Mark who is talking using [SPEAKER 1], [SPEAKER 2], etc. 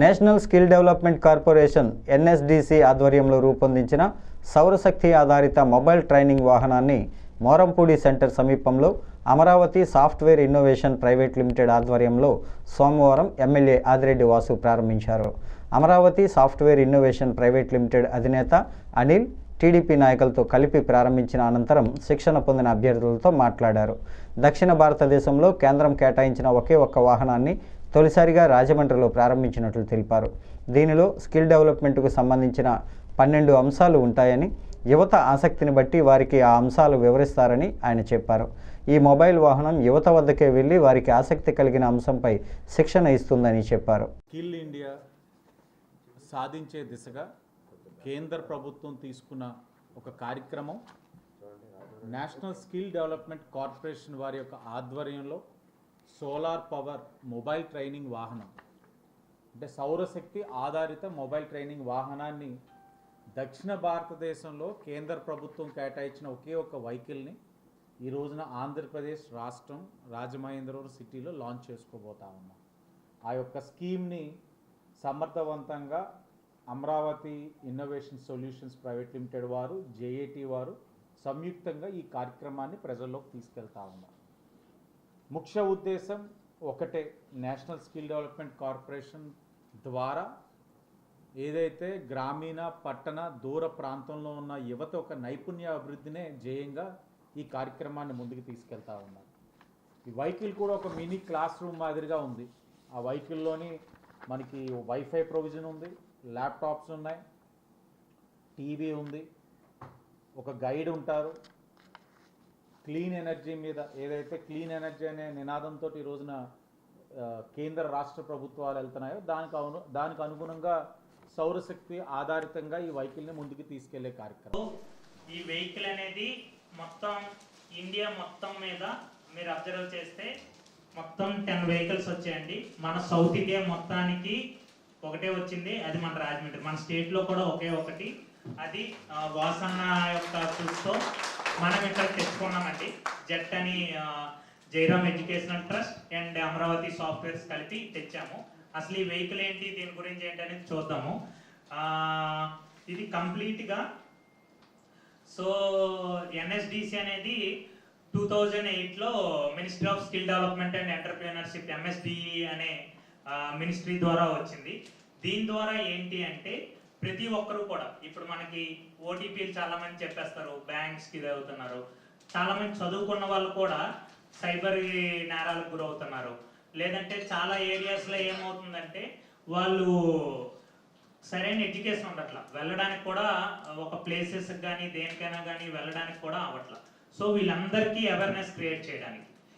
[SPEAKER 1] National skill development corporation NSDC ఆధ్వర్యంలో రూపొందించిన సౌరశక్తి ఆధారిత మొబైల్ ట్రైనింగ్ వాహనాన్ని మోరంపూడి సెంటర్ సమీపంలో Amaravati software innovation private limited ఆధ్వర్యంలో సోమవారం ఎమ్మెల్యే ఆదిరెడ్డి వాసు ప్రారంభించారు. Amaravati software innovation private limited అధినేత అనిల్ టీడీపీ నాయకులతో కలిపి ప్రారంభించిన అనంతరం శిక్షణ పొందిన అభ్యర్థులతో మాట్లాడారు. దక్షిణ భారతదేశంలో కేంద్రం కేటాయించిన ఒకే ఒక్క వాహనాన్ని తొలిసారిగా రాజమండ్రిలో ప్రారంభించినట్లు తెలిపారు. దీనిలో స్కిల్ డెవలప్మెంట్కు సంబంధించిన పన్నెండు అంశాలు ఉంటాయని యువత ఆసక్తిని బట్టి వారికి ఆ అంశాలు వివరిస్తారని ఆయన చెప్పారు. ఈ మొబైల్ వాహనం యువత వద్దకే వెళ్ళి వారికి ఆసక్తి కలిగిన అంశంపై శిక్షణ ఇస్తుందని చెప్పారు.
[SPEAKER 2] స్కిల్ ఇండియా సాధించే దిశగా కేంద్ర ప్రభుత్వం తీసుకున్న ఒక కార్యక్రమం. నేషనల్ స్కిల్ డెవలప్మెంట్ కార్పొరేషన్ వారి యొక్క ఆధ్వర్యంలో సోలార్ పవర్ మొబైల్ ట్రైనింగ్ వాహనం అంటే సౌరశక్తి ఆధారిత మొబైల్ ట్రైనింగ్ వాహనాన్ని దక్షిణ భారతదేశంలో కేంద్ర ప్రభుత్వం కేటాయించిన ఒకే ఒక వెహికల్ని ఈ రోజున ఆంధ్రప్రదేశ్ రాష్ట్రం రాజమహేంద్రవరం సిటీలో లాంచ్ చేసుకోబోతా ఉన్నాం. ఆ యొక్క స్కీమ్ని సమర్థవంతంగా Amaravati innovation solutions private limited వారు జేఏటీ వారు సంయుక్తంగా ఈ కార్యక్రమాన్ని ప్రజల్లోకి తీసుకెళ్తా ఉన్నారు. ముఖ్య ఉద్దేశం ఒకటే నేషనల్ స్కిల్ డెవలప్మెంట్ కార్పొరేషన్ ద్వారా ఏదైతే గ్రామీణ పట్టణ దూర ప్రాంతంలో ఉన్న యువత ఒక నైపుణ్య అభివృద్ధినే జయంగా ఈ కార్యక్రమాన్ని ముందుకు తీసుకెళ్తా ఉన్నారు. ఈ వెహికల్ కూడా ఒక మినీ క్లాస్ రూమ్ మాదిరిగా ఉంది. ఆ వెహికల్లోని మనకి వైఫై ప్రొవిజన్ ఉంది. ల్యాప్టాప్స్ ఉన్నాయి టీవీ ఉంది ఒక గైడ్ ఉంటారు. క్లీన్ ఎనర్జీ మీద ఏదైతే క్లీన్ ఎనర్జీ అనే నినాదంతో ఈ రోజున కేంద్ర రాష్ట్ర ప్రభుత్వాలు వెళ్తున్నాయో దానికి అను దానికి అనుగుణంగా సౌరశక్తి ఆధారితంగా ఈ వెహికల్ని ముందుకు తీసుకెళ్ళే కార్యక్రమం.
[SPEAKER 3] ఈ వెహికల్ అనేది మొత్తం ఇండియా మొత్తం మీద మీరు అబ్జర్వ్ చేస్తే మొత్తం టెన్ వెహికల్స్ వచ్చాయండి. మన సౌత్ ఇండియా మొత్తానికి ఒకటే వచ్చింది అది మన రాజమండ్రి మన స్టేట్లో కూడా ఒకే ఒకటి. అది వాసన్న యొక్క చూస్తో మనం ఇక్కడ తెచ్చుకున్నామండి. జెట్ అని Jairam educational trust and Amaravati softwares కలిపి తెచ్చాము. అసలు ఈ వెహికల్ ఏంటి దీని గురించి ఏంటి అనేది చూద్దాము ఇది కంప్లీట్గా సో ఎన్ఎస్డిసి అనేది టూ థౌజండ్ ఎయిట్లో ministry of skill development and entrepreneurship MSDE అనే మినిస్ట్రీ ద్వారా వచ్చింది. దీని ద్వారా ఏంటి అంటే ప్రతి ఒక్కరూ కూడా ఇప్పుడు మనకి ఓటీపీలు చాలా మంది చెప్పేస్తారు బ్యాంక్స్కి ఇది అవుతున్నారు చాలా మంది చదువుకున్న వాళ్ళు కూడా సైబర్ నేరాలకు గురవుతున్నారు. లేదంటే చాలా ఏరియాస్లో ఏమవుతుందంటే వాళ్ళు సరైన ఎడ్యుకేషన్ ఉండట్ల. వెళ్ళడానికి కూడా ఒక ప్లేసెస్ కానీ దేనికైనా కానీ వెళ్ళడానికి కూడా అవ్వట్ల. సో వీళ్ళందరికీ అవేర్నెస్ క్రియేట్ చేయడానికి.